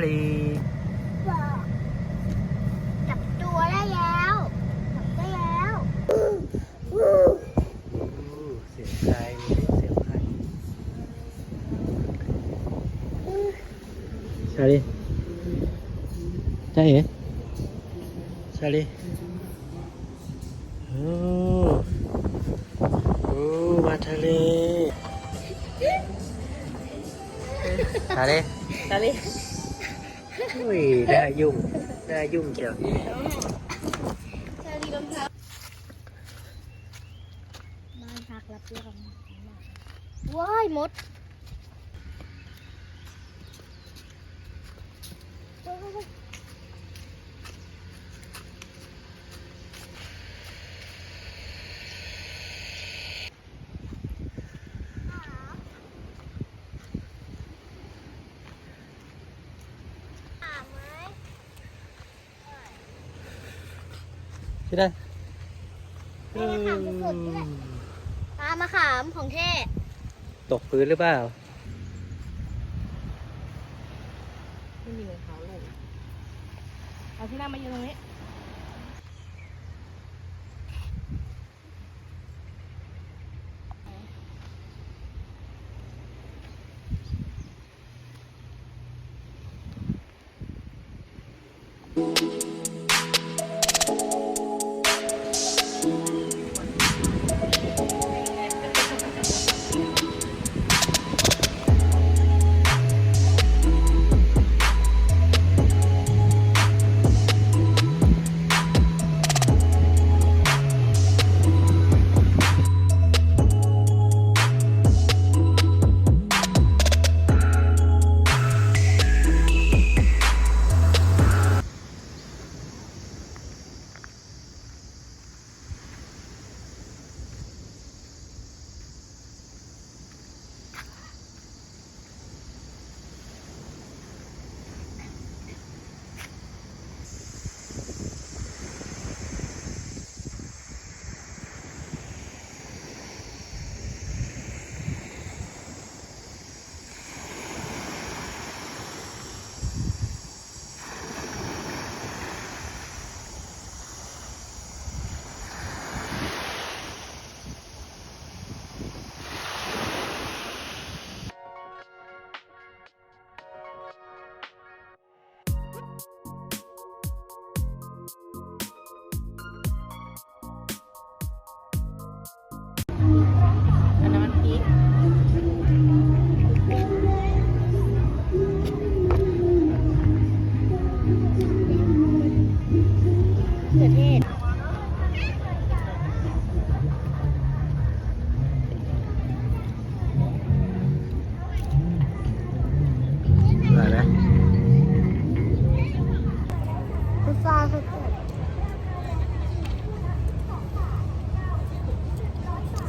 เลจับตัวได้แล้วจับได้แล้วอู้เสียงใครเสียงใครชาลีจ้าเอ๋ชาลีโอ้โอ้มาทะเลชาลีตาลิ อุ้ยน่ายุ่งน่ายุ่งเชียวเชอรี่รองเท้าบ้านพักรับรองว้ายมดถามไหม ที่ได้ไม่ได้ถามสุดๆด้วยปลามะขามของแท้ตกพื้นหรือเปล่า ไม่มีรองเท้าลูกเอาที่หน้ามายืนตรงนี้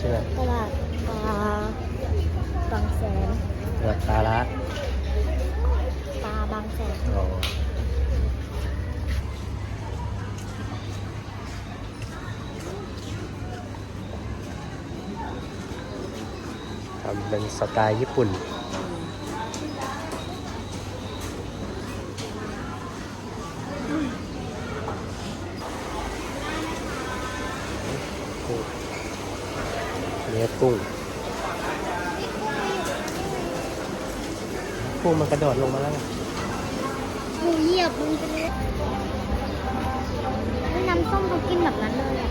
ชื่ออะไรตลาดปลาบางแสนตลาดตาละปลาบางแสนอ๋อทำเป็นสไตล์ญี่ปุ่น เนื้อกุ้งกุ้งมันกระโดดลงมาแล้วไงหมูเหยียบมึงไปเลยเฮ้ยน้ำส้มเขากินแบบนั้นเลยอะ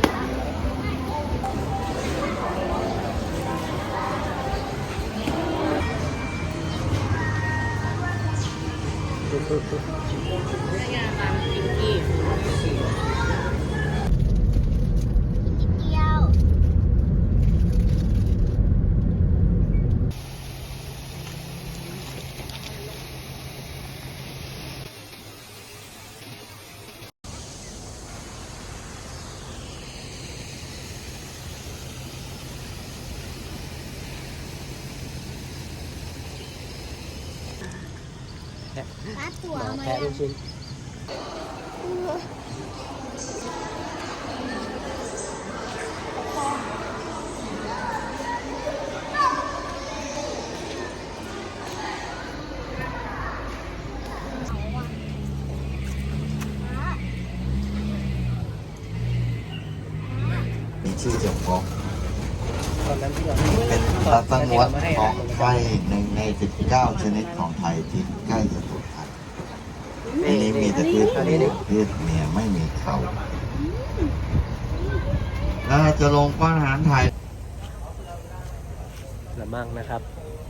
งานร้านพิงกี้ เกี๊ยว กุ้ง เกี๊ยว เนื้อกุ้ง เกี๊ยว เนื้อกุ้ง เกี๊ยว เนื้อกุ้ง เกี๊ยว เนื้อกุ้ง เกี๊ยว ป้า ตัวหมามาแพะลูกชิ้นมีชื่อเจ้าของตอนนั้นที่เราเป็นพระตั้งวัดของไทยหนึ่งใน 19 ชนิดของไทยที่ใกล้จะสูญพันธุ์ ในนี้มีแต่เพศเมียเพศเมียไม่มีเขาแล้วเราจะลงป้อนอาหารไทยละมั่งนะครับ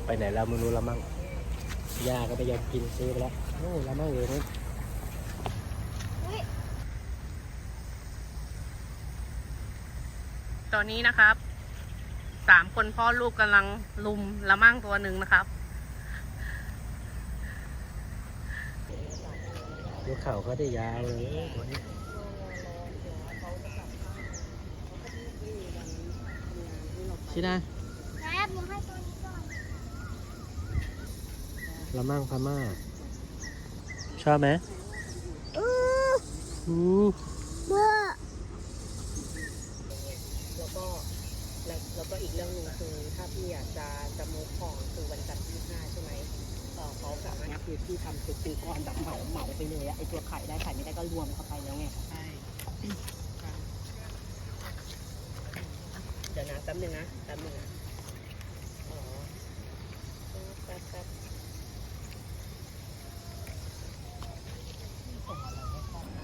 ไปไหนเราไม่รู้ละมั่งย่าก็ไปยอมกินซื้อไปแล้วโอ้ละมั่งอยู่นี่ตอนนี้นะครับ สามคนพ่อลูกกำลังลุมละมั่งตัวหนึ่งนะครับ ลูกเข่าเขาได้ยาวเลยตัวนี้ชินะแป๊บหนูให้ตัวนี้ก่อนละมั่งพม่าชอบไหมอืออู้เมื่อแล้วก็แล้วแล้วก็อีกเรื่องหนึ่งคือถ้าพี่อยากจะจะมูฟของคือวันจันทร์ที่ห้าใช่ไหม คือพี่ทำคือคือก้อนแบบเหมาเหมาไปเลยอะไอตัวไข่ได้ไข่ไม่ได้ก็รวมเข้าไปแล้วไงใช่เดี๋ยวนะแป๊บนึงนะแป๊บนึงนะอ๋อแป๊บแป๊บ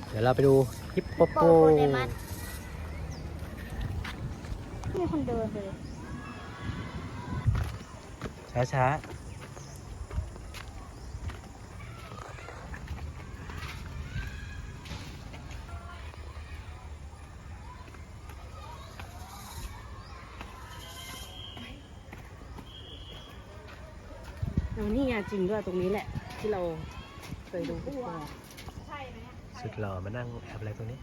เดี๋ยวเราไปดูฮิปโปโปโปโปเดมัสมีคนเดินไปเลยช้าช้ อานี่ไงจริงด้วยตรงนี้แหละ ที่เราเคยดูทุกคนๆสุดหล่อมานั่งทำอะไรตรงนี้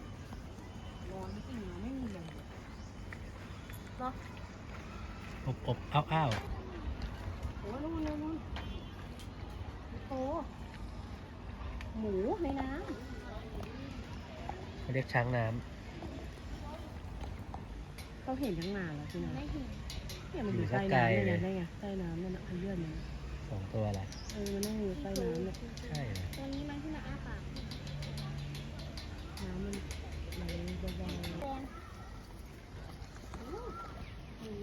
ร้อนจริงนะไม่มีเลยอบอบอ้าวอ้าวโอ้นู่นนู่นนู่นโอ้หมูในน้เขาเรียกช้างน้ำเขาเห็นตั้งนานแล้วที่นั่นไม่เห็นเนี่ยมันอยู่ใต้น้ำเนี่ยได้ไงใต้น้ำนั่นน่ะขยื่นมันำ สองตัวอะไรเออมันนั่งอยู่ใต้น้ำเนี่ยใช่เหรอตัวนี้มันที่มาอ้าปากน้ำมันไหลเบาแดงๆหมู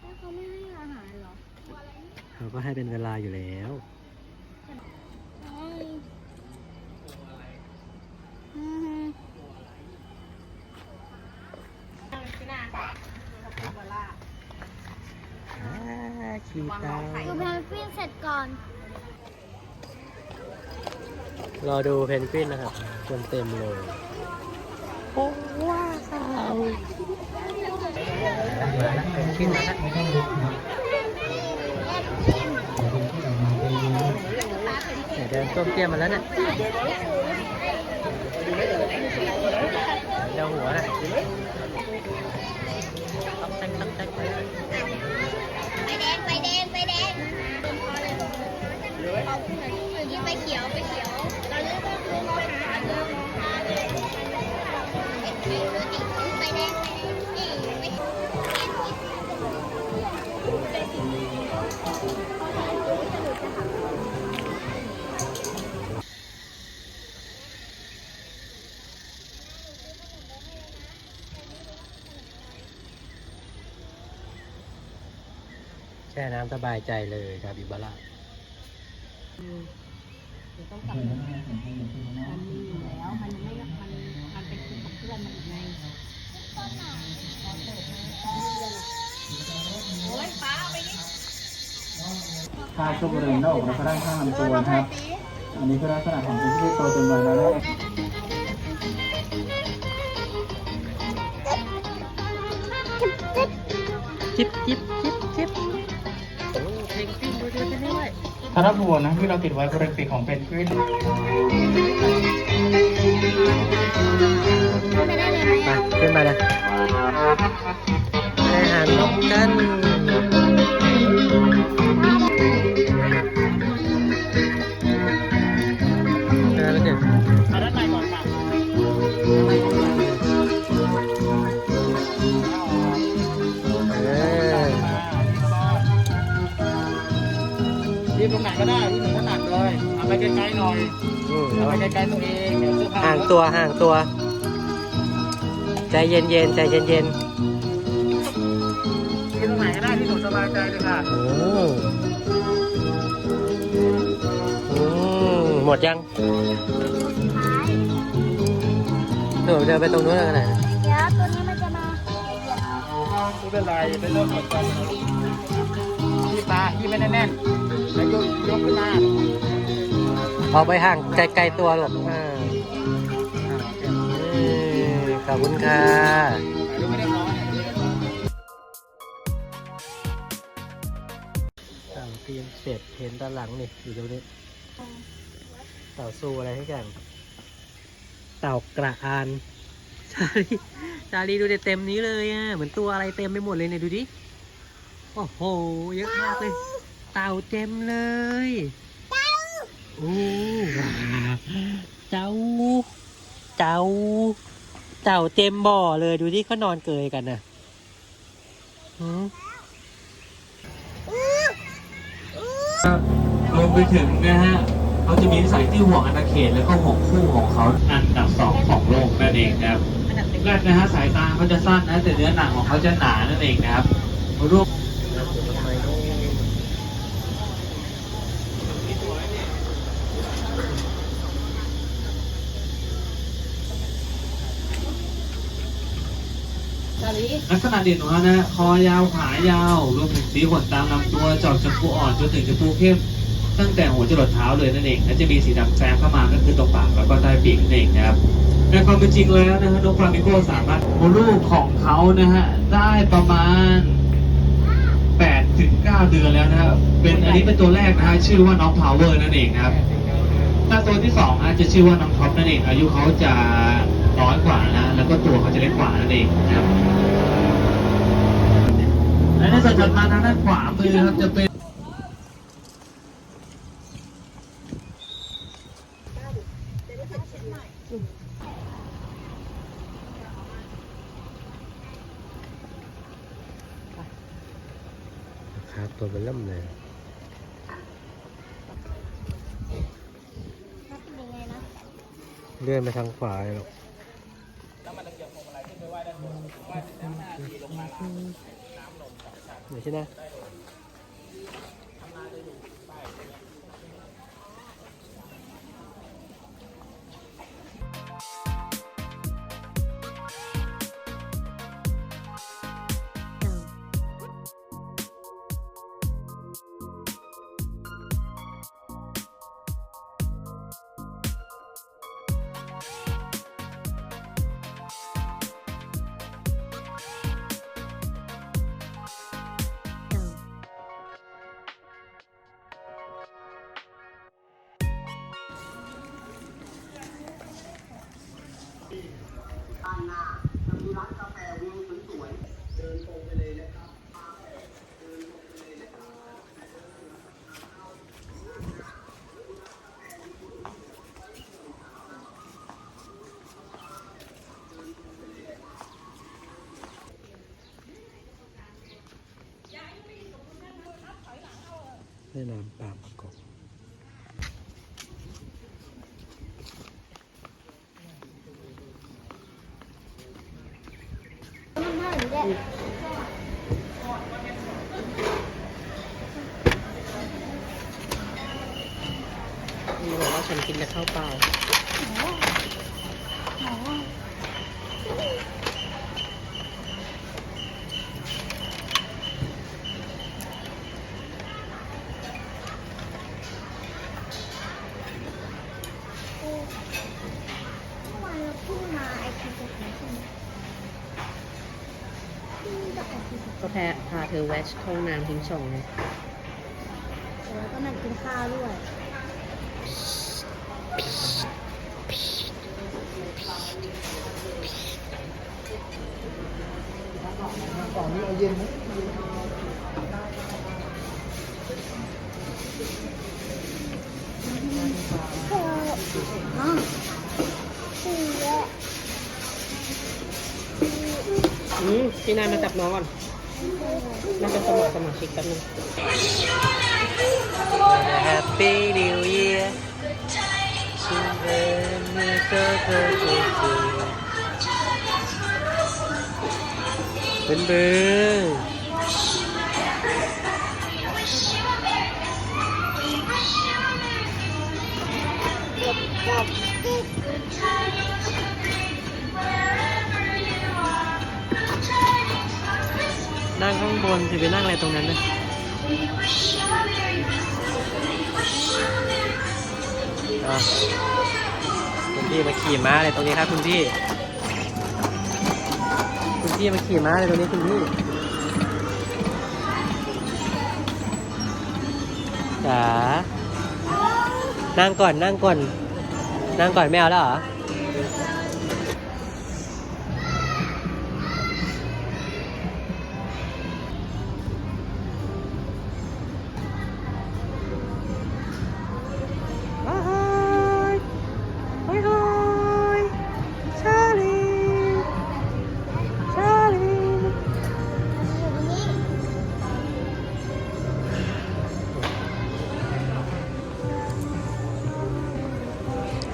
แล้วเขาไม่ให้อาหารเหรอเขาก็ให้เป็นเวลาอยู่แล้วเอ้ยอืมที่น่าคา ปิบาร่าอ่าคีตาดูแพนกวินเสร็จก่อน รอดูเพนกวินนะครับคนเต็มเลยโอ้ว้าวมาแล้วเพนกวินมาแล้วเนี่ยเดินต้มเตี้ยมมาแล้วเนี่ยเดาหัวน่ะต๊อกแต๊กต๊อกแต๊ก นี่ไปเขียวไปเขียวเราเลือกก็คือไปหาเรื่องหาเลยไปแดงไปแดงนี่ไปแช่น้ำสบายใจเลยครับอิบาร่า เดี๋ยวต้องกลับมันมีอยู่แล้วมันไม่มันมันเป็นคุยกับเพื่อนมันอีกไงโอ้ยป้าเอาไปนี่ค่าช่วงบริเวณหน้าอกและก็ด้านข้างลำตัวนะครับ อันนี้คือลักษณะของคนที่โตเต็มวัยแล้วนะครับจิบจิบจิบจิบ สารับหัวนะที่เราติดไว้บริเวณของเพนกวินไม่ได้เลยไหมมาขึ้นมาเลยไปหานกกัน ตัวห่างตัว ใจเย็นเย็นๆใจเย็นเย็นยืนตรงไหนก็ได้ที่หนูสบายใจเลยค่ะๆอืมอืมหมดยังท้ายหนูเดินไปตรงนู้นกันไหนอยเดี๋ยวตัวนี้มันจะมาไม่เป็นไรอย่าไปเริ่มกดดันที่ปลาที่ไม่แน่นๆแล้วยกยกขึ้นมาเอาไปห่างไกลๆตัวหรอกอ่าเอ้ย ขอบคุณค่ะเต่าเตียมเสร็จเห็นด้านหลังนี่อยู่ตรงนี้ เต่าซูอะไรให้กันเต่ากระอานชาลีชาลีดูดิเต็มนี้เลยอะเหมือนตัวอะไรเต็มไปหมดเลยเนี่ยดูดิโอ้โหเยอะมากเลย เต่าเต็มเลยโอ้าวเจ้า เจ้า เต่าเต็มบ่อเลยดูที่เขานอนเกยกันนะหืมรวมไปถึงนะฮะเขาจะมีนิสัยที่ห่วงอาณาเขตแล้วก็ห่วงคู่ของเขาอันดับสองของโลกนั่นเองนะครับอันดับหนึ่งแรกนะฮะสายตาเขาจะสั้นนะแต่เนื้อหนังของเขาจะหนานั่นเองนะครับรูป ลักษณะเด่นของเขานะคอยาวขายาวรวมถึงสีขนตามลำตัวจอกชมพูอ่อนจนถึงชมพูเข้มตั้งแต่หัวจรดเท้าเลยนั่นเองและจะมีสีดำแซมเข้ามาก็คือตรงปากแล้วก็ใต้ปีกนั่นเองครับในความเป็นจริงแล้วนะฮะนกฟลามิโกสามารถโมลูกของเขานะฮะได้ประมาณ8ถึง9เดือนแล้วนะครับเป็นอันนี้เป็นตัวแรกนะฮะชื่อว่าน้องพาวเวอร์นั่นเองครับถ้าตัวที่สองนะจะชื่อว่าน้องท็อปนั่นเองอายุเขาจะ น้อยกว่านะ แล้วก็ตัวเขาจะเล็กกว่านั่นเองนะครับและในส่วนถัดมาทางด้านขวามือครับจะเป็นครับตัวเป็นเริ่มเลยมันเป็นยังไงนะเลื่อนไปทางขวาหรอก เดี๋ยวใช่ไหม แม่น้ำปากประกอบมันน่าหรือแดดมีบ อกว่าฉันกินแต่ข้าวเปล่า เมื่อวานเราพูดมาไอคิวจะถึงใช่ไหมอืมจะออกกี่ ก็แพ้พาเธอแวชห้องน้ำทิ้งช่องเลยแล้วก็นั่งกินข้าวด้วยเธออะเสืออืมพี่นายมาจับน้องก่อน นมันจะสมัครสมาชิกแป๊บนึง Happy New Year ชิมเอิญมีเจอเจอเจอเจอเป็นเบือ นั่งข้างบนจะไปนั่งอะไรตรงนั้นนะคุณพี่มาขี่ม้าอะไรตรงนี้ครับคุณพี่ คุณพี่มาขี่ม้าอะไรตรงนี้คุณพี่จ๋านั่งก่อนนั่งก่อน นั่งก่อนไม่เอาแล้วเหรอ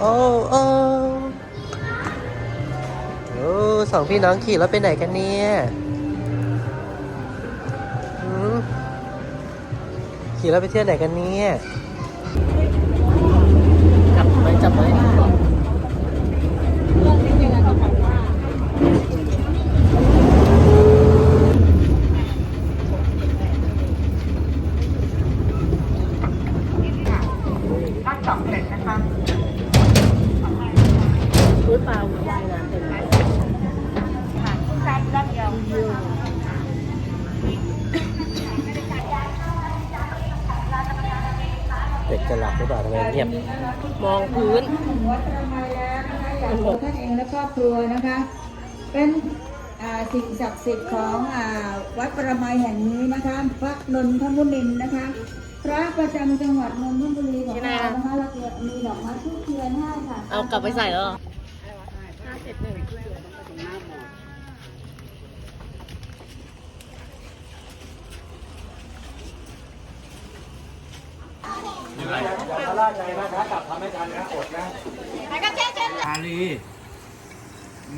โอ้โอ้โอ้สองพี่น้องขี่รถไปไหนกันเนี่ยขี่รถไปเที่ยวไหนกันเนี่ยจับไว้จับไว้พื้นะคะ ปลาว่ายน้ำเต็มเลยเด็กจะหลับหรือเปล่าทำไมเงียบมองพื้นวัดประมาณแล้วนะคะอยากขอท่านเองและครอบครัวนะคะ เป็นอ่าสิ่งศักดิ์สิทธิ์ของอ่าวัดประมาแห่งนี้นะคะพระนนทมุนินทร์นะคะ พระประจำจังหวัดนนทบุรีของเรานะคะเราจะมีดอกไม้ทุกเทียนให้ค่ะ เอากลับไปใส่แล้ว เหรอชาลี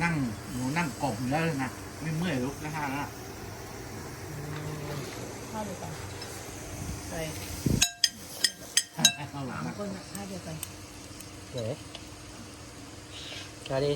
นั่งหนูนั่งกบอยู่แล้วนะไม่เมื่อยลุกนะฮะนะใส่เอาหลังนะคนท่าเดียวกันไห นมาดิ